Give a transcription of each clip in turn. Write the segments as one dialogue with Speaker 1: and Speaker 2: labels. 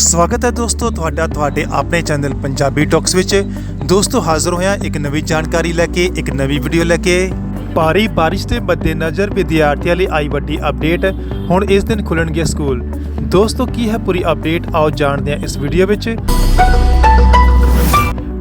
Speaker 1: ਸਵਾਗਤ ਹੈ ਦੋਸਤੋ ਤੁਹਾਡਾ ਤੁਹਾਡੇ ਆਪਣੇ ਚੈਨਲ ਪੰਜਾਬੀ ਟਾਕਸ ਵਿੱਚ। ਦੋਸਤੋ ਹਾਜ਼ਰ ਹੋਇਆ ਇੱਕ ਨਵੀਂ ਜਾਣਕਾਰੀ ਲੈ ਕੇ, ਇੱਕ ਨਵੀਂ ਵੀਡੀਓ ਲੈ ਕੇ। ਭਾਰੀ ਬਾਰਿਸ਼ ਦੇ ਮੱਦੇਨਜ਼ਰ ਵਿਦਿਆਰਥੀਆਂ ਲਈ ਆਈ ਵੱਡੀ ਅਪਡੇਟ, ਹੁਣ ਇਸ ਦਿਨ ਖੁੱਲਣਗੇ ਸਕੂਲ। ਦੋਸਤੋ ਕੀ ਹੈ ਪੂਰੀ ਅਪਡੇਟ? ਆਓ ਜਾਣਦੇ ਹਾਂ ਇਸ ਵੀਡੀਓ ਵਿੱਚ।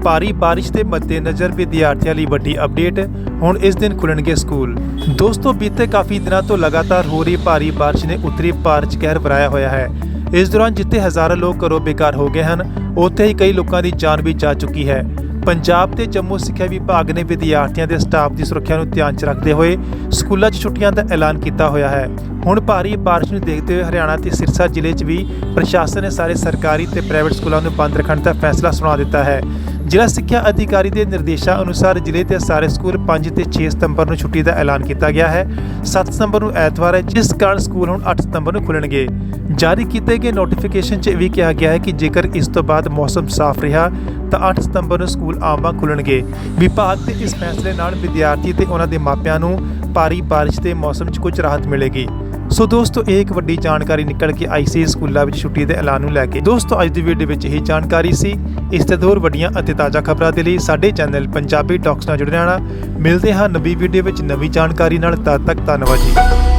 Speaker 1: ਭਾਰੀ ਬਾਰਿਸ਼ ਦੇ ਮੱਦੇਨਜ਼ਰ ਵਿਦਿਆਰਥੀਆਂ ਲਈ ਵੱਡੀ ਅਪਡੇਟ, ਹੁਣ ਇਸ ਦਿਨ ਖੁੱਲਣਗੇ ਸਕੂਲ। ਦੋਸਤੋ ਬੀਤੇ ਕਾਫੀ ਦਿਨਾਂ ਤੋਂ ਲਗਾਤਾਰ ਹੋ ਰਹੀ ਭਾਰੀ ਬਾਰਿਸ਼ ਨੇ ਉੱਤਰੀ ਭਾਰਤ 'ਚ ਕਹਿਰ ਵਰਾਇਆ ਹੋਇਆ ਹੈ। ਇਸ ਦੌਰਾਨ ਜਿੱਥੇ ਹਜ਼ਾਰਾਂ ਲੋਕ ਘਰੋਂ ਬੇਕਾਰ ਹੋ ਗਏ ਹਨ, ਉੱਥੇ ਹੀ ਕਈ ਲੋਕਾਂ ਦੀ ਜਾਨ ਵੀ ਜਾ ਚੁੱਕੀ ਹੈ। ਪੰਜਾਬ ਤੇ ਜੰਮੂ ਸਿੱਖਿਆ ਵਿਭਾਗ ਨੇ ਵਿਦਿਆਰਥੀਆਂ ਦੇ ਸਟਾਫ ਦੀ ਸੁਰੱਖਿਆ ਨੂੰ ਧਿਆਨ 'ਚ ਰੱਖਦੇ ਹੋਏ ਸਕੂਲਾਂ 'ਚ ਛੁੱਟੀਆਂ ਦਾ ਐਲਾਨ ਕੀਤਾ ਹੋਇਆ ਹੈ। ਹੁਣ ਭਾਰੀ ਬਾਰਿਸ਼ ਨੂੰ ਦੇਖਦੇ ਹੋਏ ਹਰਿਆਣਾ ਤੇ ਸਿਰਸਾ ਜ਼ਿਲ੍ਹੇ 'ਚ ਵੀ ਪ੍ਰਸ਼ਾਸਨ ਨੇ ਸਾਰੇ ਸਰਕਾਰੀ ਤੇ ਪ੍ਰਾਈਵੇਟ ਸਕੂਲਾਂ ਨੂੰ ਬੰਦ ਰੱਖਣ ਦਾ ਫੈਸਲਾ ਸੁਣਾ ਦਿੱਤਾ ਹੈ। ਜ਼ਿਲ੍ਹਾ ਸਿੱਖਿਆ ਅਧਿਕਾਰੀ ਦੇ ਨਿਰਦੇਸ਼ਾਂ ਅਨੁਸਾਰ ਜ਼ਿਲ੍ਹੇ ਦੇ ਸਾਰੇ ਸਕੂਲ 5 ਤੇ 6 ਸਤੰਬਰ ਨੂੰ ਛੁੱਟੀ ਦਾ ਐਲਾਨ ਕੀਤਾ ਗਿਆ ਹੈ। 7 ਸਤੰਬਰ ਨੂੰ ਐਤਵਾਰ ਹੈ, ਜਿਸ ਕਾਰਨ ਸਕੂਲ ਹੁਣ 8 ਸਤੰਬਰ ਨੂੰ ਖੁੱਲਣਗੇ। ਜਾਰੀ ਕੀਤੇ ਗਏ ਨੋਟੀਫਿਕੇਸ਼ਨ 'ਚ ਇਹ ਵੀ ਕਿਹਾ ਗਿਆ ਹੈ ਕਿ ਜੇਕਰ ਇਸ ਤੋਂ ਬਾਅਦ ਮੌਸਮ ਸਾਫ਼ ਰਿਹਾ, ਤਾਂ 8 ਸਤੰਬਰ ਨੂੰ ਸਕੂਲ ਆਮ ਵਾਂਗ ਖੁੱਲਣਗੇ। ਵਿਭਾਗ ਦੇ ਇਸ ਫੈਸਲੇ ਨਾਲ ਵਿਦਿਆਰਥੀ ਤੇ ਉਹਨਾਂ ਦੇ ਮਾਪਿਆਂ ਨੂੰ ਭਾਰੀ ਬਾਰਿਸ਼ ਦੇ ਮੌਸਮ 'ਚ ਕੁਝ ਰਾਹਤ ਮਿਲੇਗੀ। ਸੋ ਦੋਸਤੋ, ਇਹ ਇੱਕ ਵੱਡੀ ਜਾਣਕਾਰੀ ਨਿਕਲ ਕੇ ਆਈ ਸੀ ਸਕੂਲਾਂ ਵਿੱਚ ਛੁੱਟੀ ਦੇ ਐਲਾਨ ਨੂੰ ਲੈ ਕੇ। ਦੋਸਤੋ, ਅੱਜ ਦੀ ਵੀਡੀਓ ਵਿੱਚ ਇਹ ਜਾਣਕਾਰੀ ਸੀ। ਇਸ ਤੇ ਹੋਰ ਵੱਡੀਆਂ ਅਤੇ ਤਾਜ਼ਾ ਖਬਰਾਂ ਦੇ ਲਈ ਸਾਡੇ ਚੈਨਲ ਪੰਜਾਬੀ ਟਾਕਸ ਨਾਲ ਜੁੜੇ ਰਹਿਣਾ। ਮਿਲਦੇ ਹਾਂ ਨਵੀਂ ਵੀਡੀਓ ਵਿੱਚ ਨਵੀਂ ਜਾਣਕਾਰੀ ਨਾਲ। ਤਦ ਤੱਕ ਧੰਨਵਾਦ ਜੀ।